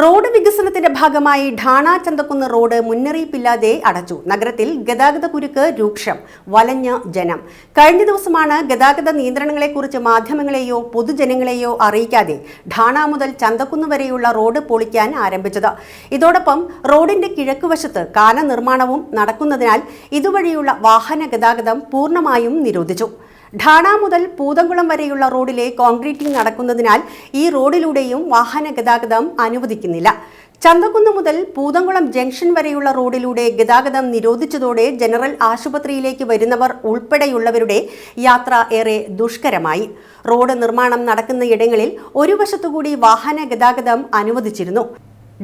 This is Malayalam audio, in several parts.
റോഡ് വികസനത്തിന്റെ ഭാഗമായി ഠാണ ചന്തക്കുന്ന് റോഡ് മുന്നറിയിപ്പില്ലാതെ അടച്ചു. നഗരത്തിൽ ഗതാഗത കുരുക്ക് രൂക്ഷം വലഞ്ഞ ജനം. കഴിഞ്ഞ ദിവസമാണ് ഗതാഗത നിയന്ത്രണങ്ങളെക്കുറിച്ച് മാധ്യമങ്ങളെയോ പൊതുജനങ്ങളെയോ അറിയിക്കാതെ ഠാണ മുതൽ ചന്തക്കുന്ന് വരെയുള്ള റോഡ് പൊളിക്കാൻ ആരംഭിച്ചത്. ഇതോടൊപ്പം റോഡിന്റെ കിഴക്കുവശത്ത് കാന നിർമ്മാണവും നടക്കുന്നതിനാൽ ഇതുവഴിയുള്ള വാഹന ഗതാഗതം പൂർണമായും നിരോധിച്ചു. ഠാണ മുതൽ പൂതംകുളം വരെയുള്ള റോഡിലെ കോൺക്രീറ്റിംഗ് നടക്കുന്നതിനാൽ ഈ റോഡിലൂടെയും വാഹന ഗതാഗതം അനുവദിക്കുന്നില്ല. ചന്തകുന്ന് മുതൽ പൂതംകുളം ജംഗ്ഷൻ വരെയുള്ള റോഡിലൂടെ ഗതാഗതം നിരോധിച്ചതോടെ ജനറൽ ആശുപത്രിയിലേക്ക് വരുന്നവർ ഉൾപ്പെടെയുള്ളവരുടെ യാത്ര ഏറെ ദുഷ്കരമായി. റോഡ് നിർമ്മാണം നടക്കുന്ന ഇടങ്ങളിൽ ഒരു വശത്തുകൂടി വാഹന ഗതാഗതം അനുവദിച്ചിരുന്നു.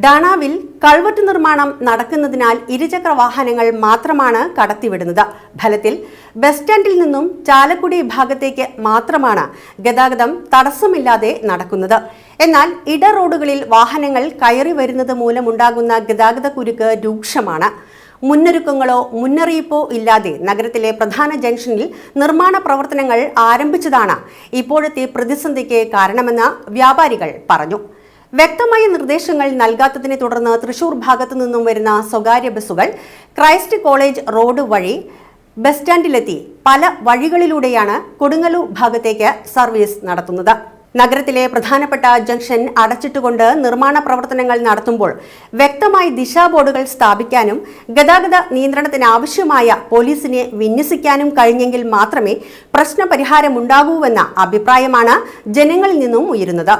ഡാണാവിൽ കൾവറ്റ് നിർമ്മാണം നടക്കുന്നതിനാൽ ഇരുചക്ര വാഹനങ്ങൾ മാത്രമാണ് കടത്തിവിടുന്നത്. ഫലത്തിൽ ബസ് സ്റ്റാൻഡിൽ നിന്നും ചാലക്കുടി ഭാഗത്തേക്ക് മാത്രമാണ് ഗതാഗതം തടസ്സമില്ലാതെ നടക്കുന്നത്. എന്നാൽ ഇട റോഡുകളിൽ വാഹനങ്ങൾ കയറി വരുന്നത് മൂലമുണ്ടാകുന്ന ഗതാഗത കുരുക്ക് രൂക്ഷമാണ്. മുന്നൊരുക്കങ്ങളോ മുന്നറിയിപ്പോ ഇല്ലാതെ നഗരത്തിലെ പ്രധാന ജംഗ്ഷനിൽ നിർമ്മാണ പ്രവർത്തനങ്ങൾ ആരംഭിച്ചതാണ് ഇപ്പോഴത്തെ പ്രതിസന്ധിക്ക് കാരണമെന്ന് വ്യാപാരികൾ പറഞ്ഞു. വ്യക്തമായ നിർദ്ദേശങ്ങൾ നൽകാത്തതിനെ തുടർന്ന് തൃശൂർ ഭാഗത്തു നിന്നും വരുന്ന സ്വകാര്യ ബസ്സുകൾ ക്രൈസ്റ്റ് കോളേജ് റോഡ് വഴി ബസ് സ്റ്റാൻഡിലെത്തി പല വഴികളിലൂടെയാണ് കൊടുങ്ങല്ലൂർ ഭാഗത്തേക്ക് സർവീസ് നടത്തുന്നത്. നഗരത്തിലെ പ്രധാനപ്പെട്ട ജംഗ്ഷൻ അടച്ചിട്ടുകൊണ്ട് നിർമ്മാണ പ്രവർത്തനങ്ങൾ നടത്തുമ്പോൾ വ്യക്തമായി ദിശാബോർഡുകൾ സ്ഥാപിക്കാനും ഗതാഗത നിയന്ത്രണത്തിന് ആവശ്യമായ പോലീസിനെ വിന്യസിക്കാനും കഴിഞ്ഞെങ്കിൽ മാത്രമേ പ്രശ്നപരിഹാരമുണ്ടാകൂവെന്ന അഭിപ്രായമാണ് ജനങ്ങളിൽ നിന്നും ഉയരുന്നത്.